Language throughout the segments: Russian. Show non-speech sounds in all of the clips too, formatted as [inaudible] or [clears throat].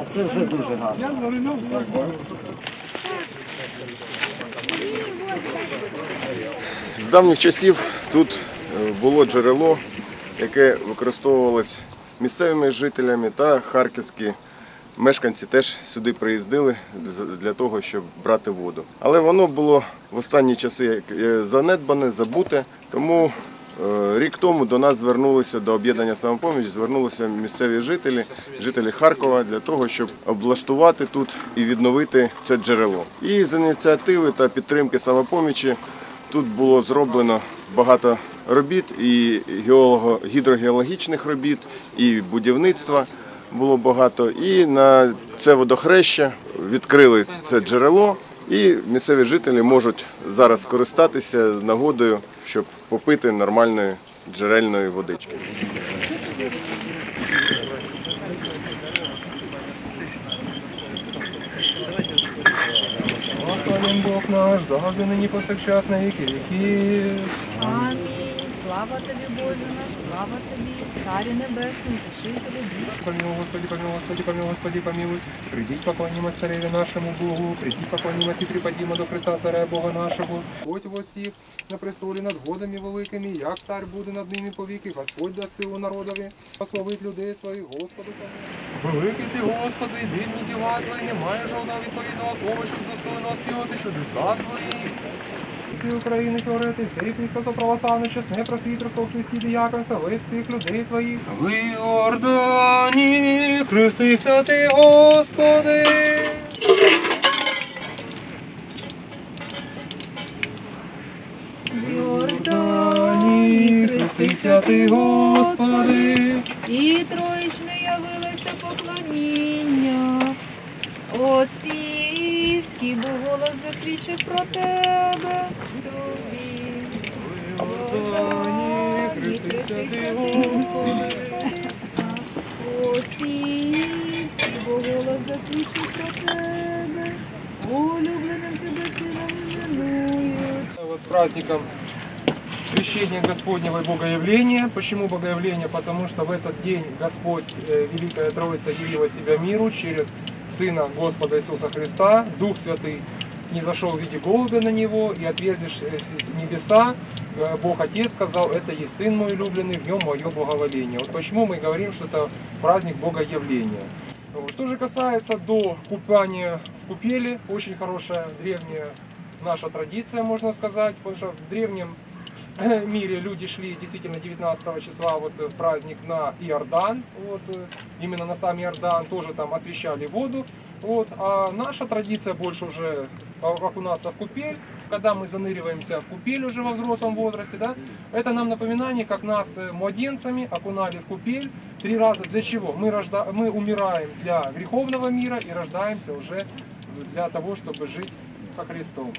А це вже дуже гарно. З давніх часів тут е, було джерело, яке використовувалось місцевими жителями та харківські мешканці теж сюди приїздили для того, щоб брати воду. Але воно було в останні часи е, занедбане, забуте. Тому рік тому до нас звернулися до об'єднання самопоміч, звернулися місцеві жителі, жителі Харкова для того, щоб облаштувати тут і відновити це джерело. І з ініціативи та підтримки самопомічі Тут було зроблено багато робіт, і гідрогеологічних робіт, і будівництва було багато. І на це водохреща відкрили це джерело, і місцеві жителі можуть зараз скористатися нагодою, щоб попити нормальної джерельної водички. Благословен Бог наш, завжди нині повсякчас на віки. Амінь. Слава тобі, Боже наш, слава тобі, Царю Небесний, Тішителю Дух. Помилуй, Господи, помилуй, Господи, помилуй, Господи, помилуй. Придіть, поклонимось цареві нашому Богу, придіть, поклонимось і припадімо до Христа, царя Бога нашого. Господь восів на престолі над годами великими, як цар буде над ними повіки, Господь дасть силу народові, пословить людей своїх, Господу. помилуй. Великий ти, Господи, дивні діла твої, немає жодного відповідного слова, щоб достойно співати чудеса твої. Всі України творити, все Христос православне, чесне, просвітерство, в Христі діяконство, весь всіх людей твоїх. В Йордані хрестився ти, Господи. В Йордані хрестився ти, Господи. І троїчне явилося поклоніння. Отцівський, бо голос засвідчив про тебе. Тобі. Йордані хрестився ти, Господи. Отцівський, бо голос засвідчив про тебе. Улюбленим тебе сином іменують. Вас с праздником Священия Господнего и Богоявления. Почему Богоявление? Потому что в этот день Господь, э, Великая Троица, явила себя миру через Сына Господа Иисуса Христа. Дух Святый снизошел в виде голубя на него и отверзишь э, с небеса. э, Бог Отец сказал, это есть Сын мой любленный, в нем мое благоволение. Вот почему мы говорим, что это праздник Богоявления. Что же касается до купания в купели, очень хорошая древняя наша традиция, можно сказать, потому что в древнем [laughs] мире люди шли действительно 19 числа вот э, в праздник на Иордан, вот, э, именно на сам Иордан, тоже там освещали воду, вот, а наша традиция больше уже окунаться в купель, когда мы заныриваемся в купель уже во взрослом возрасте, да, это нам напоминание, как нас э, младенцами окунали в купель три раза. Для чего? Мы, рожда... мы умираем для греховного мира и рождаемся уже для того, чтобы жить со Христом.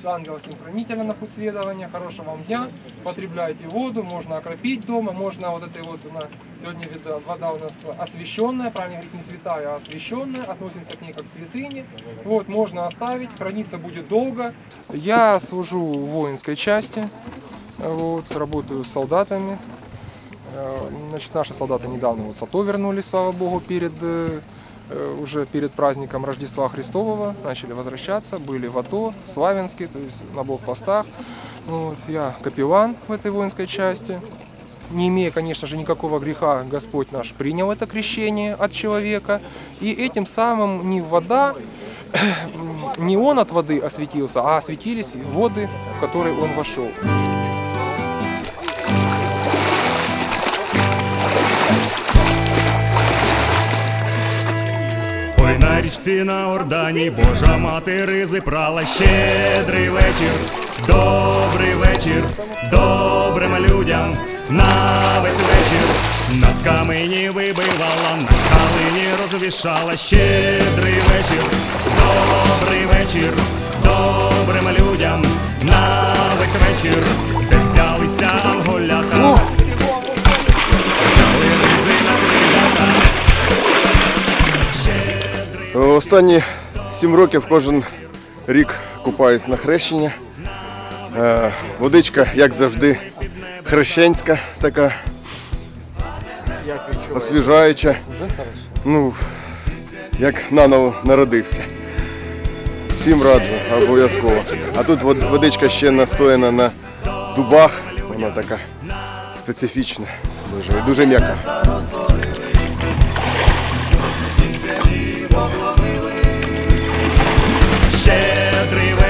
С ангела-синхронителя на путь следования. Хорошего вам дня. Потребляйте воду, можно окропить дома, можно вот этой вот, на, сегодня вида- вода у нас освященная, правильно говорить, не святая, а освященная, относимся к ней как к святыне. Вот, можно оставить, храниться будет долго. Я служу в воинской части, вот, работаю с солдатами. Э, Значит, наши солдаты недавно вот с АТО вернулись, слава богу, перед э, э, уже перед праздником Рождества Христового начали возвращаться, были в АТО, в Славянске, то есть на блокпостах. Вот, я капеллан в этой воинской части. Не имея, конечно же, никакого греха, Господь наш принял это крещение от человека. И этим самым не вода, [clears throat] не он от воды осветился, а осветились воды, в которые он вошел. Річці на Ордані Божа мати ризи щедрий вечір, добрий вечір, добрим людям на весь вечір. На камені вибивала, на калині розвішала. Щедрий вечір, добрий вечір, добрим людям на весь вечір, де взялися Останні сім років кожен рік купаюсь на хрещення. Е, Водичка, як завжди, хрещенська така, освіжаюча. Ну, як наново народився. Всім раджу, обов'язково. А тут водичка ще настояна на дубах, вона така специфічна, дуже, дуже м'яка.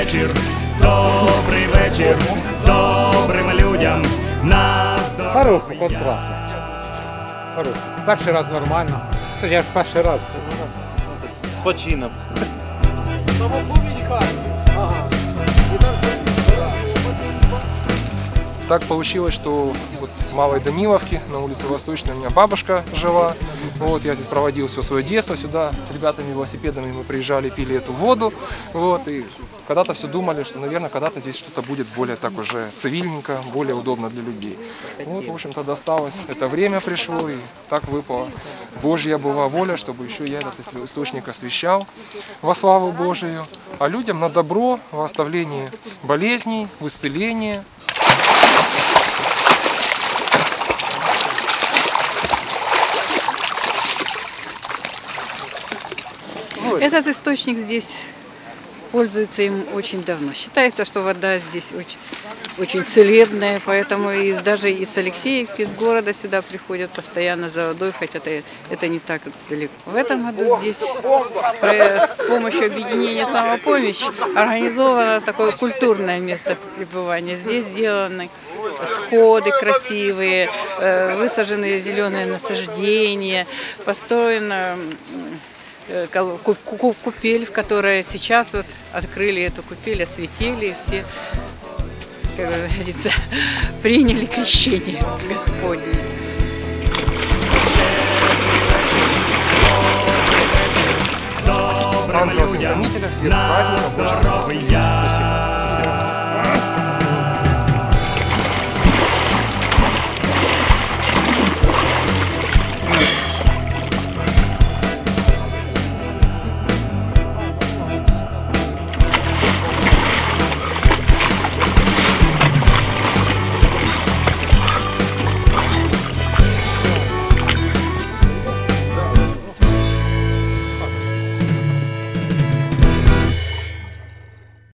Вечір, добрий вечір, добрим людям на здоров'я. Хороший, от класно. Хороший. Перший раз нормально. Це я ж перший раз. Спочинок. Так получилось, что Малой Даниловке, на улице Восточной, у меня бабушка жила. Вот, я здесь проводил все свое детство сюда. С ребятами, велосипедами мы приезжали, пили эту воду. Вот, и когда-то все думали, что, наверное, когда-то здесь что-то будет более так уже цивильненько, более удобно для людей. Вот, в общем-то, досталось. Это время пришло, и так выпало. Божья была воля, чтобы еще я этот ис- источник освещал во славу Божию, а людям на добро, в оставлении болезней, в исцелении, Этот источник здесь пользуется им очень давно. Считается, что вода здесь очень, очень целебная, поэтому и даже из Алексеевки, из города сюда приходят постоянно за водой, хотя это, это не так далеко. В этом году здесь с помощью объединения «Самопомощь» организовано такое культурное место пребывания. Здесь сделаны сходы красивые, э, высажены зеленые насаждения, построена э, купель, в которой сейчас вот открыли эту купель, осветили, и все, как говорится, [laughs] приняли крещение Господне. Ангела-хранителя, всех с праздником, здоров'я.